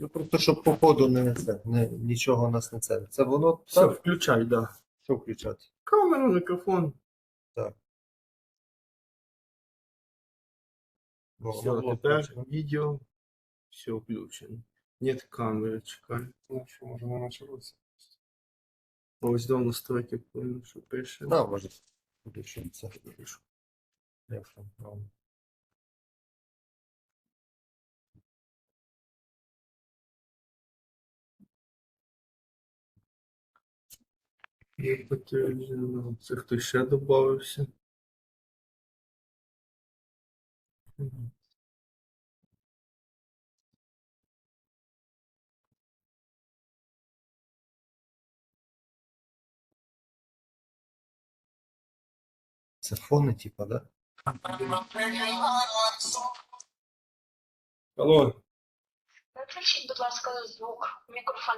Ну, просто щоб по ходу не, це, не нічого у нас не це. Це воно Все, так, включай, да. що включати. Камеру, мікрофон. Ну, Все, воно тепер включено. відео. Все включено. Нет камери, чекай. Ну, що, може, не почалося. Ось до настройки, що пише. Да, може. Це. Якщо, ну. Є підтверджено. Це хтось ще додався. Це фони, типа, да? Алло, Виключіть, будь ласка, звук, мікрофон.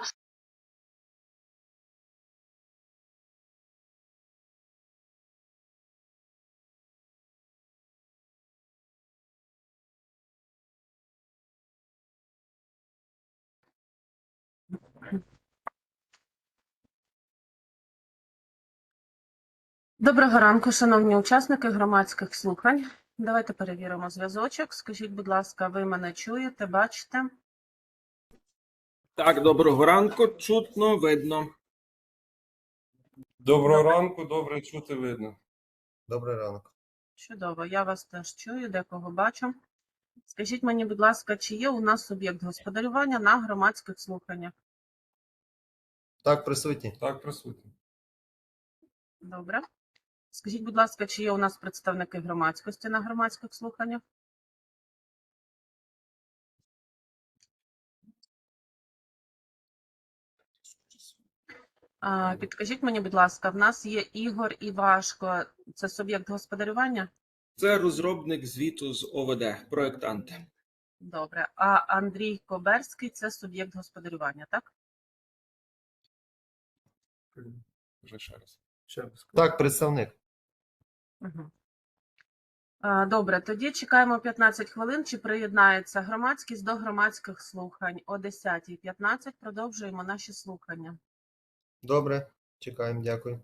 Доброго ранку, шановні учасники громадських слухань. Давайте перевіримо зв'язочок. Скажіть, будь ласка, ви мене чуєте, бачите? Так, доброго ранку. Чутно, видно. доброго ранку, добре чути видно. Добрий ранок. Чудово, я вас теж чую, декого бачу. Скажіть мені, будь ласка, чи є у нас суб'єкт господарювання на громадських слуханнях? Так, присутні. Так, присутній. Добре. Скажіть, будь ласка, чи є у нас представники громадськості на громадських слуханнях? Підкажіть мені, будь ласка, в нас є Ігор Івашко. Це суб'єкт господарювання? Це розробник звіту з ОВД, проєктант. Добре. А Андрій Коберський це суб'єкт господарювання, так? Вже. Ще раз. Так, представник. Добре, тоді чекаємо 15 хвилин. Чи приєднається громадськість до громадських слухань о 10.15. Продовжуємо наші слухання. Добре. Чекаємо, дякую.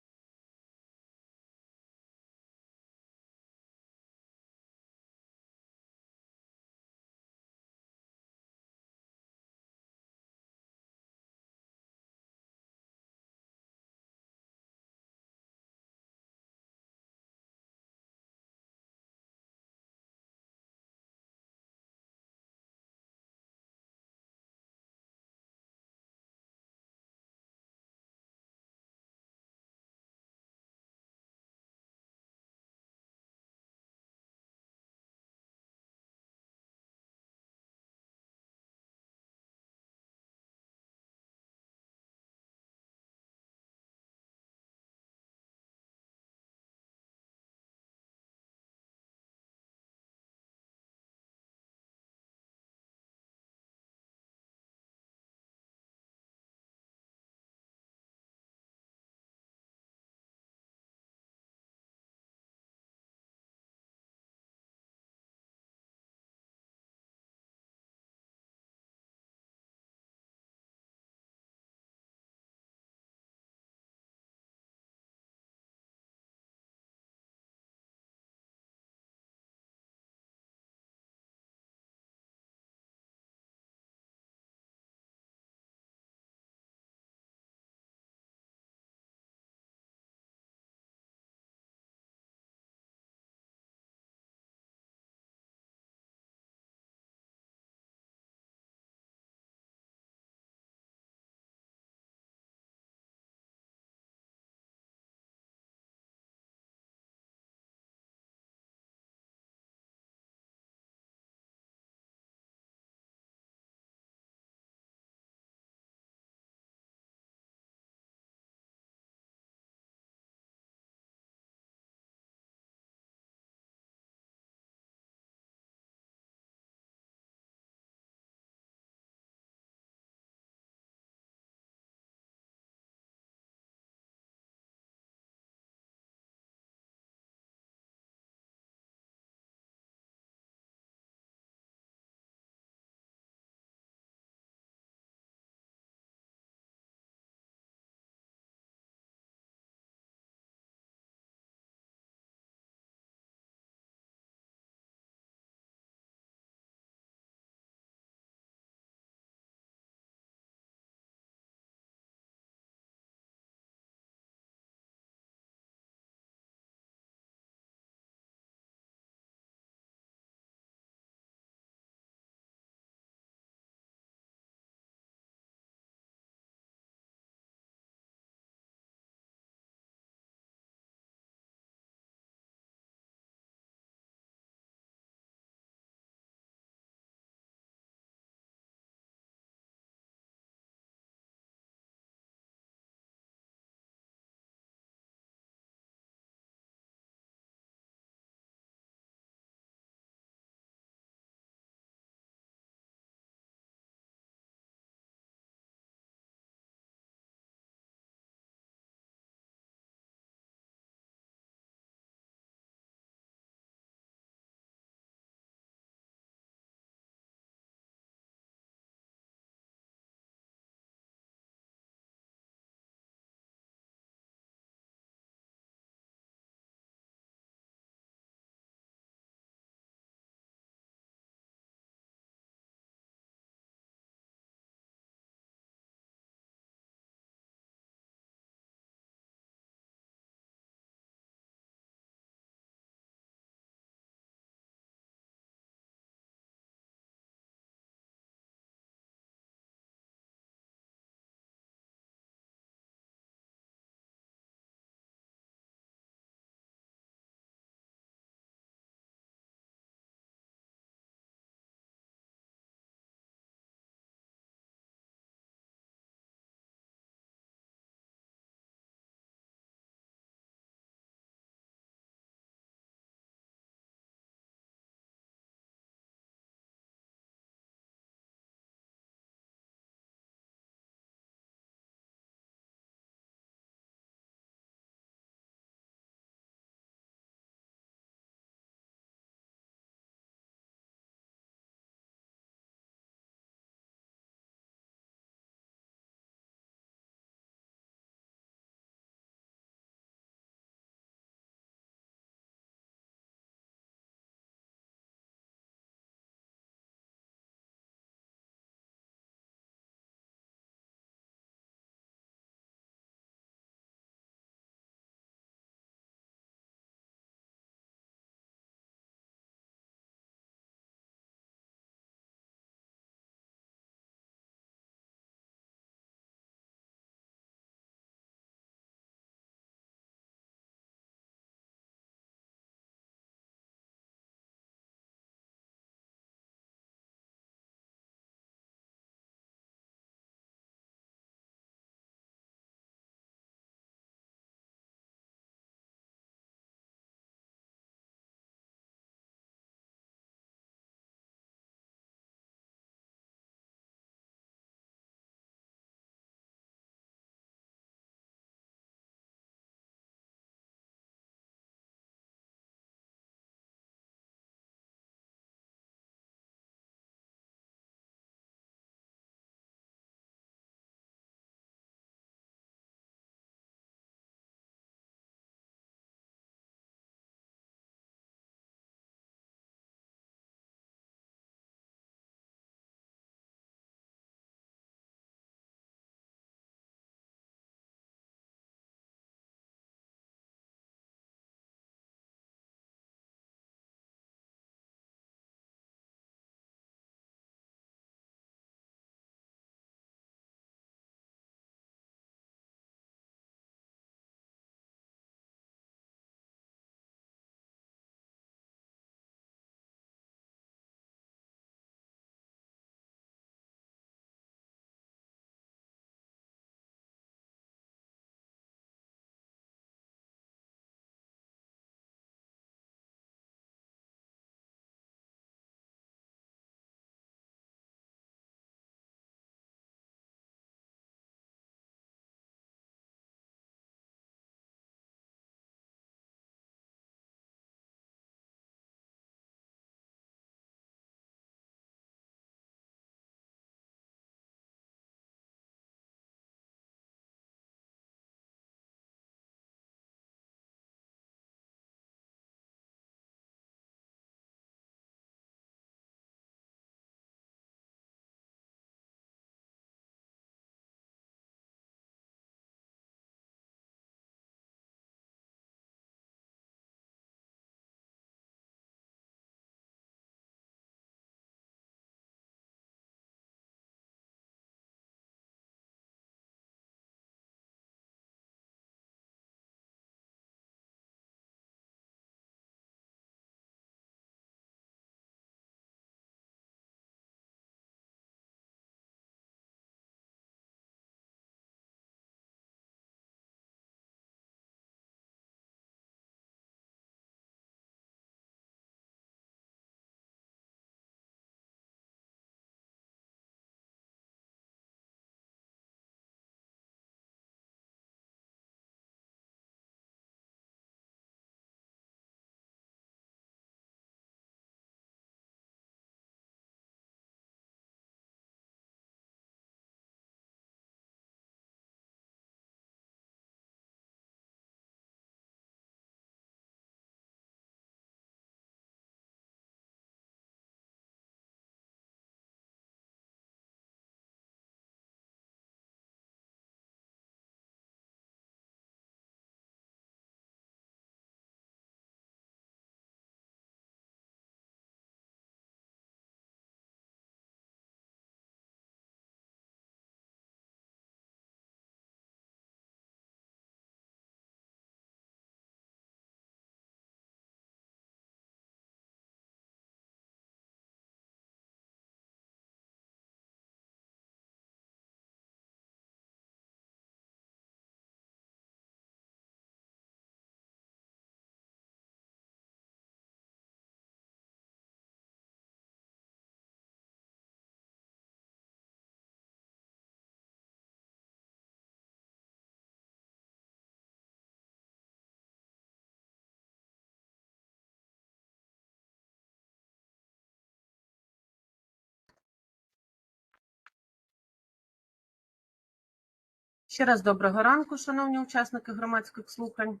Ще раз доброго ранку, шановні учасники громадських слухань.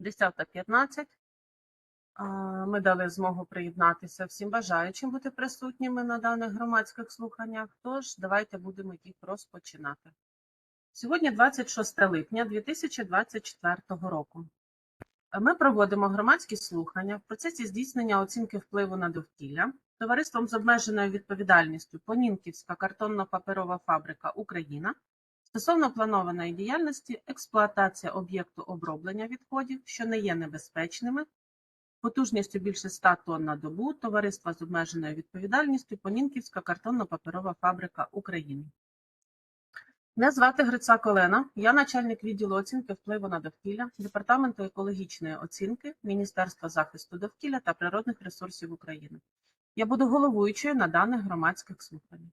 10.15. А, Ми дали змогу приєднатися всім бажаючим бути присутніми на даних громадських слуханнях. Тож давайте будемо їх розпочинати. Сьогодні 26 липня 2024 року. Ми проводимо громадські слухання в процесі здійснення оцінки впливу на довкілля товариством з обмеженою відповідальністю Понінківська картонно-паперова фабрика Україна стосовно планованої діяльності експлуатація об'єкту оброблення відходів, що не є небезпечними, потужністю більше 100 тонн на добу товариства з обмеженою відповідальністю Понінківська картонно-паперова фабрика України. Мене звати Грицак Олена, я начальник відділу оцінки впливу на довкілля Департаменту екологічної оцінки Міністерства захисту довкілля та природних ресурсів України. Я буду головуючою на даних громадських слуханнях.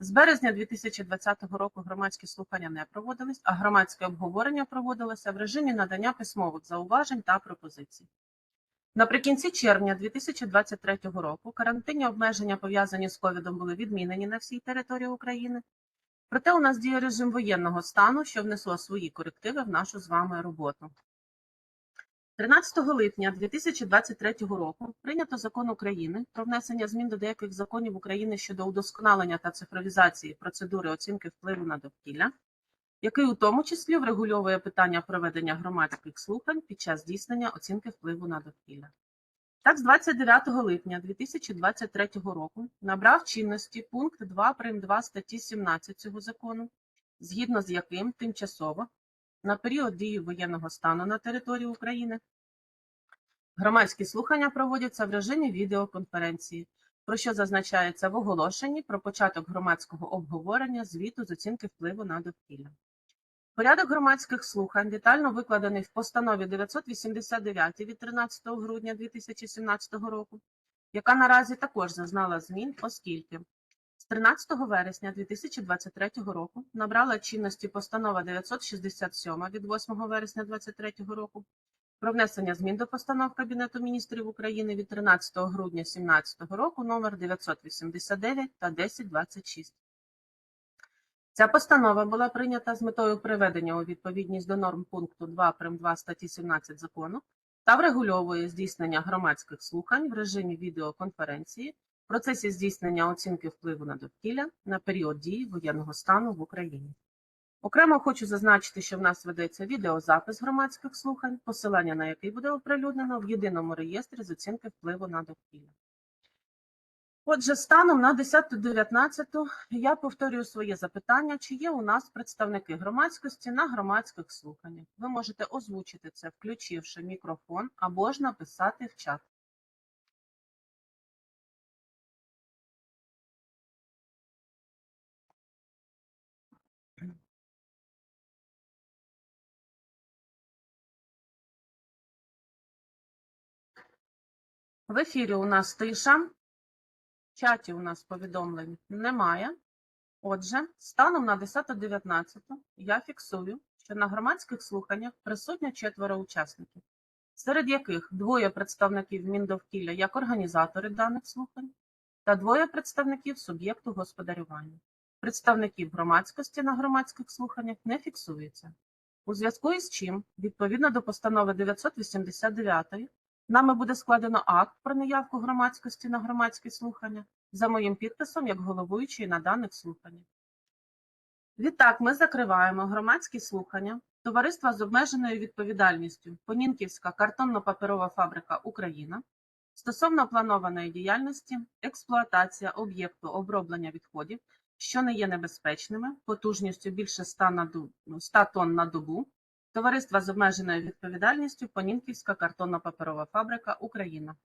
з березня 2020 року громадські слухання не проводились, а громадське обговорення проводилося в режимі надання письмових зауважень та пропозицій. Наприкінці червня 2023 року карантинні обмеження, пов'язані з ковідом, були відмінені на всій території України. Проте у нас діє режим воєнного стану, що внесло свої корективи в нашу з вами роботу. 13 липня 2023 року прийнято закон України про внесення змін до деяких законів України щодо удосконалення та цифровізації процедури оцінки впливу на довкілля, який у тому числі врегульовує питання проведення громадських слухань під час здійснення оцінки впливу на довкілля. Так, з 29 липня 2023 року набрав чинності пункт 2 прим. 2 статті 17 цього закону, згідно з яким тимчасово на період дії воєнного стану на території України громадські слухання проводяться в режимі відеоконференції, про що зазначається в оголошенні про початок громадського обговорення звіту з оцінки впливу на довкілля. Порядок громадських слухань детально викладений в постанові 989 від 13 грудня 2017 року, яка наразі також зазнала змін, оскільки 13 вересня 2023 року набрала чинності постанова 967 від 8 вересня 2023 року про внесення змін до постанов Кабінету міністрів України від 13 грудня 2017 року номер 989 та 1026. Ця постанова була прийнята з метою приведення у відповідність до норм пункту 2 прим. 2 статті 17 закону та врегульовує здійснення громадських слухань в режимі відеоконференції процесі здійснення оцінки впливу на довкілля на період дії воєнного стану в Україні. Окремо хочу зазначити, що в нас ведеться відеозапис громадських слухань, посилання на який буде оприлюднено в єдиному реєстрі з оцінки впливу на довкілля. Отже, станом на 10.19 я повторюю своє запитання, чи є у нас представники громадськості на громадських слуханнях. Ви можете озвучити це, включивши мікрофон, або ж написати в чат. В ефірі у нас тиша. В чаті у нас повідомлень немає. Отже, станом на 10.19 я фіксую, що на громадських слуханнях присутньо четверо учасників, серед яких двоє представників Міндовкілля як організатори даних слухань та двоє представників суб'єкту господарювання. Представників громадськості на громадських слуханнях не фіксується. У зв'язку із чим, відповідно до постанови 989 Нами буде складено акт про неявку громадськості на громадські слухання за моїм підписом як головуючий на даних слуханнях. Відтак ми закриваємо громадські слухання Товариства з обмеженою відповідальністю Понінківська картонно-паперова фабрика Україна стосовно планованої діяльності експлуатація об'єкту оброблення відходів, що не є небезпечними, потужністю більше 100, на 100 тонн на добу, Товариства з обмеженою відповідальністю Понінківська картонно-паперова фабрика Україна.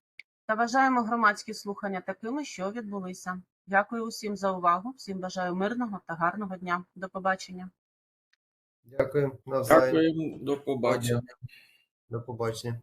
Та вважаємо громадські слухання такими, що відбулися. Дякую усім за увагу. Всім бажаю мирного та гарного дня. До побачення. Дякую. Навзаєм. Дякую, до побачення. До побачення.